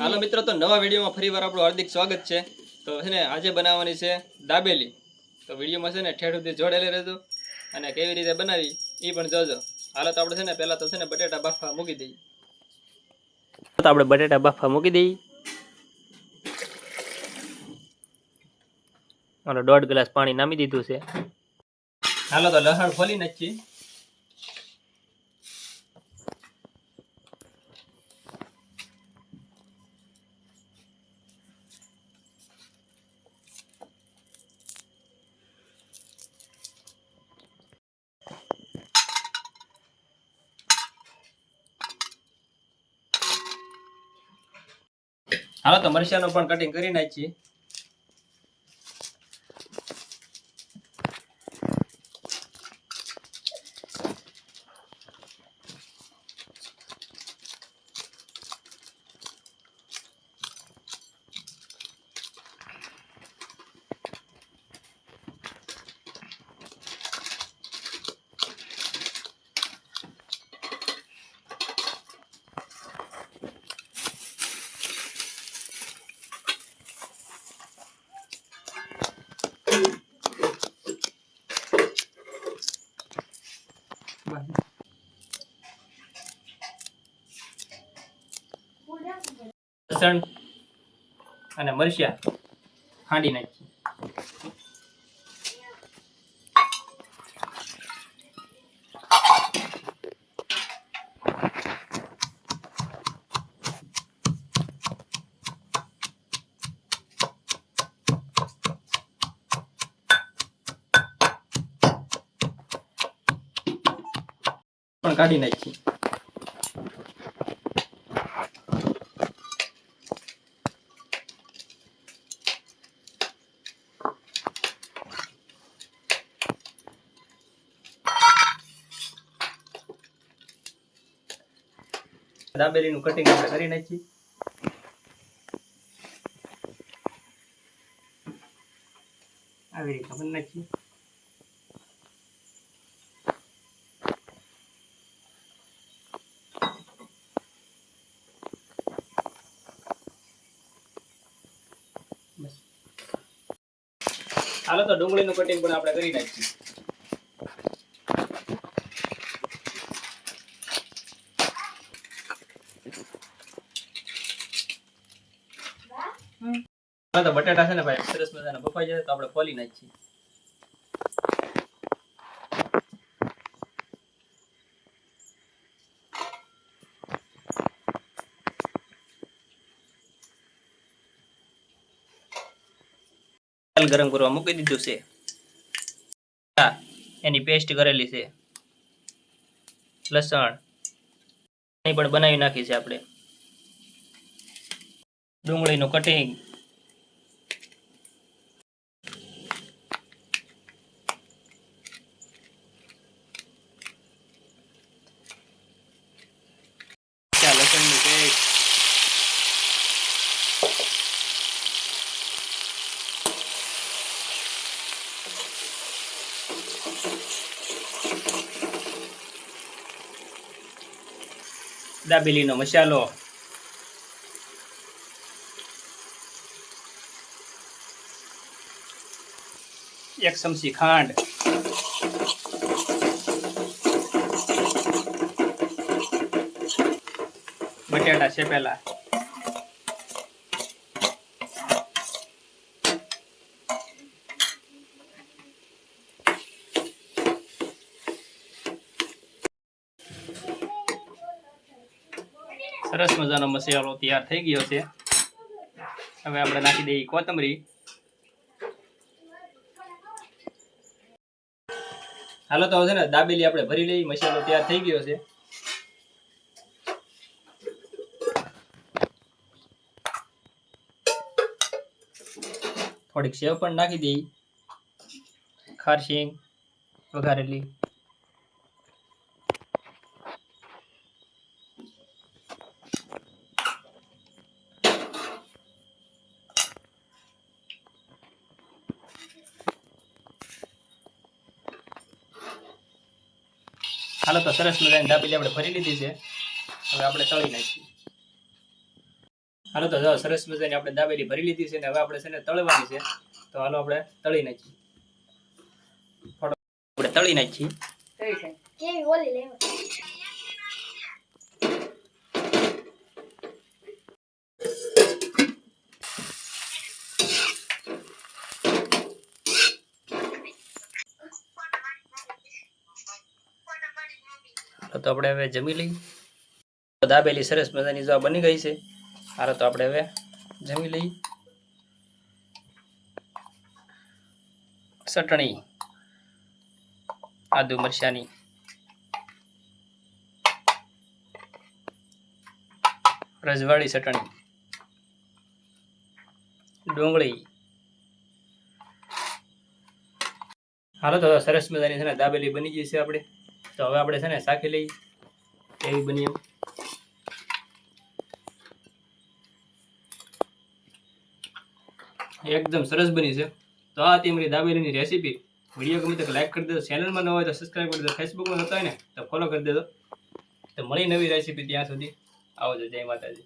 હાલો મિત્રો તો નવા વિડીયોમાં ફરી વાર આપણું હાર્દિક સ્વાગત છે. તો છે ને આજે બનાવવાની છે દાબેલી. તો વિડીયોમાં છે ને ઠેઠ સુધી જોડેલી રહેજો અને કેવી રીતે બનાવી એ પણ જોજો. હાલો તો આપણે છે ને પહેલાં તો છે ને બટેટા બાફા મૂકી દઈએ. તો આપણે બટેટા બાફા મૂકી દઈએ. અને દોઢ ગ્લાસ પાણી નામી દીધું છે. હાલો તો લસણ ફોલી નાખીએ. હાલો તો પણ કટિંગ કરી નાખીએ. લસણ અને મરચા હાંડી નાખીએ પણ કાઢી નાખીએ દાબેલીનું કટિંગ આપણે કરી નાખીએ. આવી રીતે બની નાખીએ. હાલો તો ડુંગળીનું કટિંગ પણ આપણે કરી નાખીએ. તો બટાટા છે ને ભાઈ, સરસ મજાના બફાઈ જાય તો આપણે ફોલી નાખીએ. ગરમ કરવા મૂકી દીધું છે. એની પેસ્ટ કરેલી છે. લસણ. પણ બનાવી નાખી છે આપણે. ડુંગળીનું કટિંગ ત્યાં લસણની પેસ્ટ દાબેલીનો મસાલો. એક ચમચી ખાંડ. બટાટા શેપેલા સરસ મજાનો મસાલો તૈયાર થઈ ગયો છે. હવે આપણે નાખી દઈએ કોથમરી. હાલો, તો છે ને દાબેલી આપણે ભરી લઈએ. મસાલો તૈયાર થઈ ગયો છે. થોડીક સેવ પણ નાખી દઈએ. ખારશીંગ વઘારેલી. હાલો તો સરસ મજાની દાબેલી આપણે ભરી લીધી છે. હવે આપણે તળી નાખીએ. હાલો તો સરસ મજાની આપણે દાબેલી ભરી લીધી છે ને હવે આપણે છે ને તળવાની છે. તો હાલો આપણે તળી નાખીએ. આપણે તળી નાખીએ. હાલો તો આપણે હવે જમી લઈએ. દાબેલી સરસ મજાની જો બની ગઈ છે. હાલો તો આપણે હવે જમી લઈએ. ચટણી, આદુ મરચાની. રજવાડી ચટણી. ડુંગળી. હાલો તો સરસ મજાની છે ને દાબેલી બની ગઈ છે આપણે. તો હવે આપણે છે ને શાખી લઈએ. એવી બની એમ? એકદમ સરસ બની છે. તો આ હતી અમારી દાબેલીની રેસીપી. વીડિયો ગમે તો લાઈક કરી દેજો. ચેનલમાં ન હોય તો સબસ્ક્રાઈબ કરી દેજો. ફેસબુકમાં નતા હોય ને, તો ફોલો કરી દેજો. તો મળી નવી રેસીપી ત્યાં સુધી. આવજો. જય માતાજી.